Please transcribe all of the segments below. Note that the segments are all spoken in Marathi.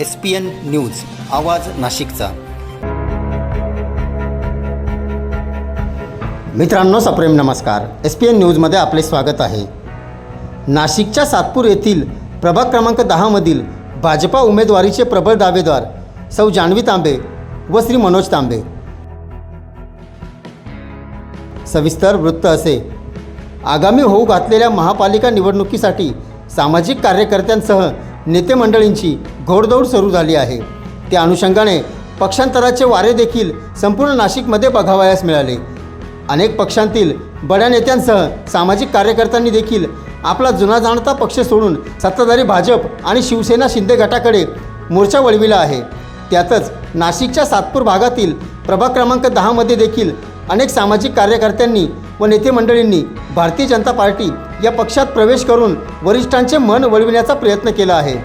एस पी एन न्यूज आवाज नाशिकचा. मित्रांनो सप्रेम नमस्कार. एस पी एन न्यूजमध्ये आपले स्वागत आहे. नाशिकच्या सातपूर येथील प्रभाग क्रमांक दहामधील भाजपा उमेदवारीचे प्रबळ दावेदार सौ जान्हवी तांबे व श्री मनोज तांबे. सविस्तर वृत्त असे. आगामी होऊ घातलेल्या महापालिका निवडणुकीसाठी सामाजिक कार्यकर्त्यांसह नेते मंडळींची घोडदौड सुरू झाली आहे. त्या अनुषंगाने पक्षांतराचे वारे देखील संपूर्ण नाशिकमध्ये बघावयास मिळाले. अनेक पक्षांतील बड्या नेत्यांसह सामाजिक कार्यकर्त्यांनी देखील आपला जुना जाणता पक्ष सोडून सत्ताधारी भाजप आणि शिवसेना शिंदे गटाकडे मोर्चा वळविला आहे. त्यातच नाशिकच्या सातपूर भागातील प्रभाग क्रमांक दहामध्ये देखील अनेक सामाजिक कार्यकर्त्यांनी व नेते मंडळींनी भारतीय जनता पार्टी या पक्षात प्रवेश करून वरिष्ठांचे मन वळविण्याचा प्रयत्न केला आहे.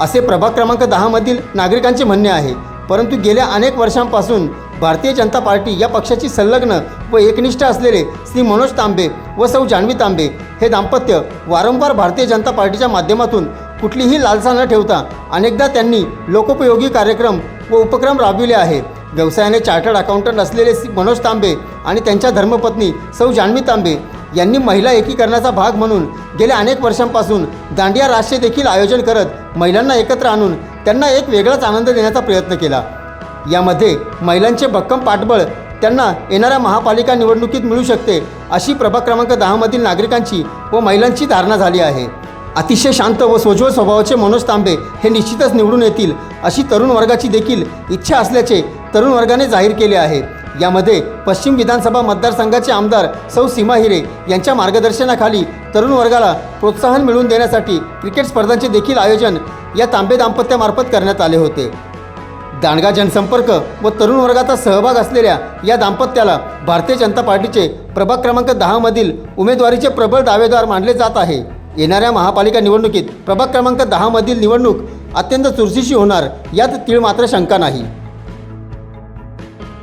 असे प्रभाग क्रमांक दहामधील नागरिकांचे म्हणणे आहे परंतु गेल्या अनेक वर्षांपासून भारतीय जनता पार्टी या पक्षाची संलग्न व एकनिष्ठ असलेले श्री मनोज तांबे व सौ जान्हवी तांबे हे दाम्पत्य वारंवार भारतीय जनता पार्टीच्या माध्यमातून कुठलीही लालसा न ठेवता अनेकदा त्यांनी लोकोपयोगी कार्यक्रम व उपक्रम राबविले आहेत व्यवसायाने चार्टर्ड अकाउंटंट असलेले श्री मनोज तांबे आणि त्यांच्या धर्मपत्नी सौ जान्हवी तांबे यांनी महिला एकीकरणाचा भाग म्हणून गेल्या अनेक वर्षांपासून दांडिया राष्ट्रे देखील आयोजन करत महिलांना एकत्र आणून त्यांना एक वेगळाच आनंद देण्याचा प्रयत्न केला. यामध्ये महिलांचे भक्कम पाठबळ त्यांना येणाऱ्या महापालिका निवडणुकीत मिळू शकते अशी प्रभाग क्रमांक दहामधील नागरिकांची व महिलांची धारणा झाली आहे. अतिशय शांत व सोज्वळ स्वभावाचे मनोज तांबे हे निश्चितच निवडून येतील अशी तरुण वर्गाची देखील इच्छा असल्याचे तरुण वर्गाने जाहीर केले आहे. यामध्ये पश्चिम विधानसभा मतदारसंघाचे आमदार सौ सीमा हिरे यांच्या मार्गदर्शनाखाली तरुण वर्गाला प्रोत्साहन मिळवून देण्यासाठी क्रिकेट स्पर्धांचे देखील आयोजन या तांबे दाम्पत्यामार्फत करण्यात आले होते. दांडगा जनसंपर्क व तरुण वर्गाचा सहभाग असलेल्या या दाम्पत्याला भारतीय जनता पार्टीचे प्रभाग क्रमांक दहामधील उमेदवारीचे प्रबळ दावेदार मानले जात आहे. येणाऱ्या महापालिका निवडणुकीत प्रभाग क्रमांक दहामधील निवडणूक अत्यंत चुरशीशी होणार यात तीळ मात्र शंका नाही.